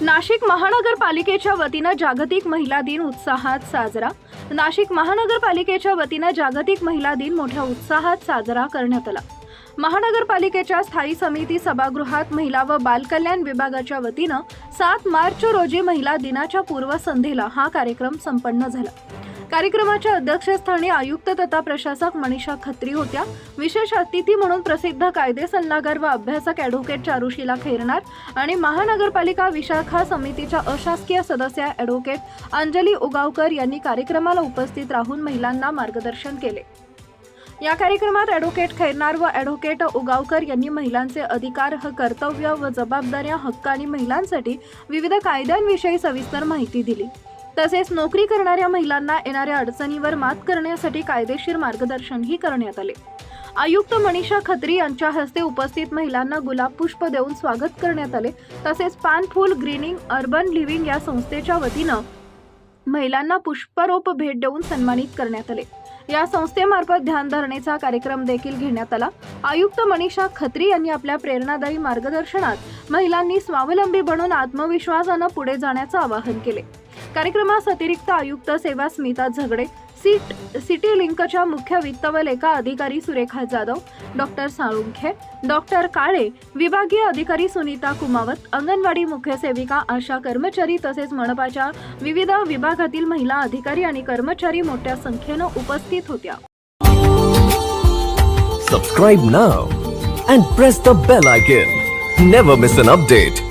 नाशिक महानगरपालिकेच्या वतीनं जागतिक महिला दिन उत्साहात साजरा. नाशिक महानगरपालिकेच्या वतीनं जागतिक महिला दिन मोठ्या उत्साहात साजरा करण्यात आला. महानगरपालिकेच्या स्थायी समिती सभागृहात महिला व बालकल्याण विभागाच्या वतीनं सात मार्च रोजी महिला दिनाच्या पूर्वसंध्येला हा कार्यक्रम संपन्न झाला. कार्यक्रमाच्या अध्यक्षस्थानी आयुक्त तथा प्रशासक मनीषा खत्री होत्या. विशेष अतिथी म्हणून प्रसिद्ध कायदे सल्लागार व अभ्यासक ॲडव्होकेट चारुशीला खैरनार आणि महानगरपालिका विशाखा समितीच्या अशासकीय सदस्य ॲडव्होकेट अंजली उगावकर यांनी कार्यक्रमाला उपस्थित राहून महिलांना मार्गदर्शन केले. या कार्यक्रमात ॲडव्होकेट खैरनार व ॲडव्होकेट उगावकर यांनी महिलांचे अधिकार कर्तव्य व जबाबदाऱ्या हक्क आणि महिलांसाठी विविध कायद्यांविषयी सविस्तर माहिती दिली. तसेच नोकरी करणाऱ्या महिलांना येणाऱ्या अडचणीवर मात करण्यासाठी कायदेशीर मार्गदर्शनही करण्यात आले. आयुक्त मनीषा खत्री यांच्या हस्ते उपस्थित महिलांना गुलाब पुष्प देऊन स्वागत करण्यात आले. तसेच पान फूल ग्रीनिंग अर्बन लिव्हिंग या संस्थेच्या वतीनं महिलांना पुष्परोप भेट देऊन सन्मानित करण्यात आले. या संस्थेमार्फत ध्यानधारणेचा कार्यक्रम देखील घेण्यात आला. आयुक्त मनीषा खत्री यांनी आपल्या प्रेरणादायी मार्गदर्शनात महिलांनी स्वावलंबी बनून आत्मविश्वासानं पुढे जाण्याचं आवाहन केले. कार्यक्रमास अतिरिक्त आयुक्त सेवा स्मिता झगडे सीट सिटी लिंकच्या मुख्य वित्त व लेखा अधिकारी सुरेखा जाधव डॉक्टर साळुंखे डॉक्टर काळे विभागीय अधिकारी सुनीता कुमावत अंगणवाडी मुख्य सेविका आशा कर्मचारी तसेच मनपाच्या विविध विभागातील महिला अधिकारी आणि कर्मचारी मोठ्या संख्येनं उपस्थित होत्या. Subscribe now and press the bell icon never miss an update